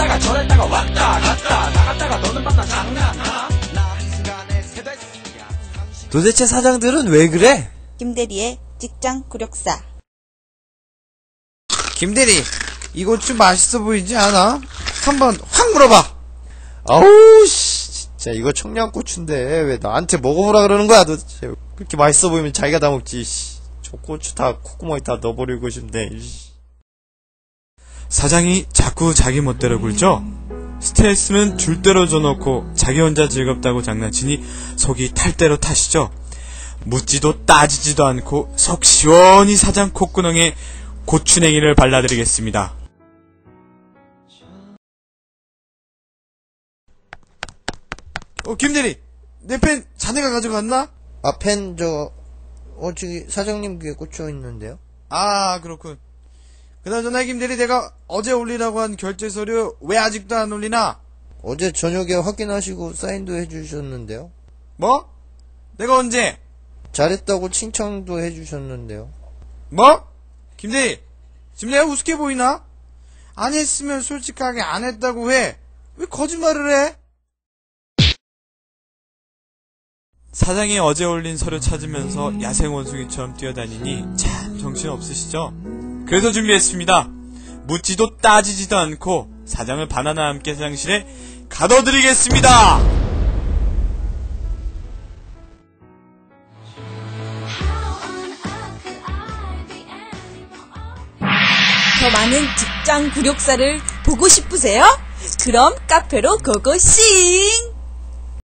이랬다가 저랬다가 왔다 갔다 나갔다가 너는 만나 장난하나 나 한순간에 세대 도대체 사장들은 왜 그래? 김대리의 직장 굴욕사. 김대리, 이 고추 맛있어 보이지 않아? 한번 확 물어봐. 아우, 씨, 진짜 이거 청양고추인데 왜 나한테 먹어보라 그러는 거야 도대체. 그렇게 맛있어 보이면 자기가 다 먹지. 씨. 저 고추 다 콧구멍에 다 넣어버리고 싶네. 씨. 사장이 자꾸 자기 멋대로 굴죠? 스트레스는 줄 대로 줘놓고 자기 혼자 즐겁다고 장난치니 속이 탈 대로 타시죠? 묻지도 따지지도 않고 속 시원히 사장 콧구멍에 고추냉이를 발라드리겠습니다. 어, 김대리, 내 펜 자네가 가져갔나? 아, 펜, 저, 어, 저기, 사장님 귀에 꽂혀 있는데요? 아, 그렇군. 그나저나 김대리 내가 어제 올리라고 한 결제 서류 왜 아직도 안 올리나? 어제 저녁에 확인하시고 사인도 해주셨는데요? 뭐? 내가 언제? 잘했다고 칭찬도 해주셨는데요? 뭐? 김대리, 지금 내가 우습게 보이나? 안 했으면 솔직하게 안 했다고 해. 왜 거짓말을 해? 사장이 어제 올린 서류 찾으면서 야생 원숭이처럼 뛰어다니니 참 정신 없으시죠? 그래서 준비했습니다. 묻지도 따지지도 않고 사장을 바나나 함께 사장실에 가둬드리겠습니다! 더 많은 직장 굴욕사를 보고 싶으세요? 그럼 카페로 고고싱!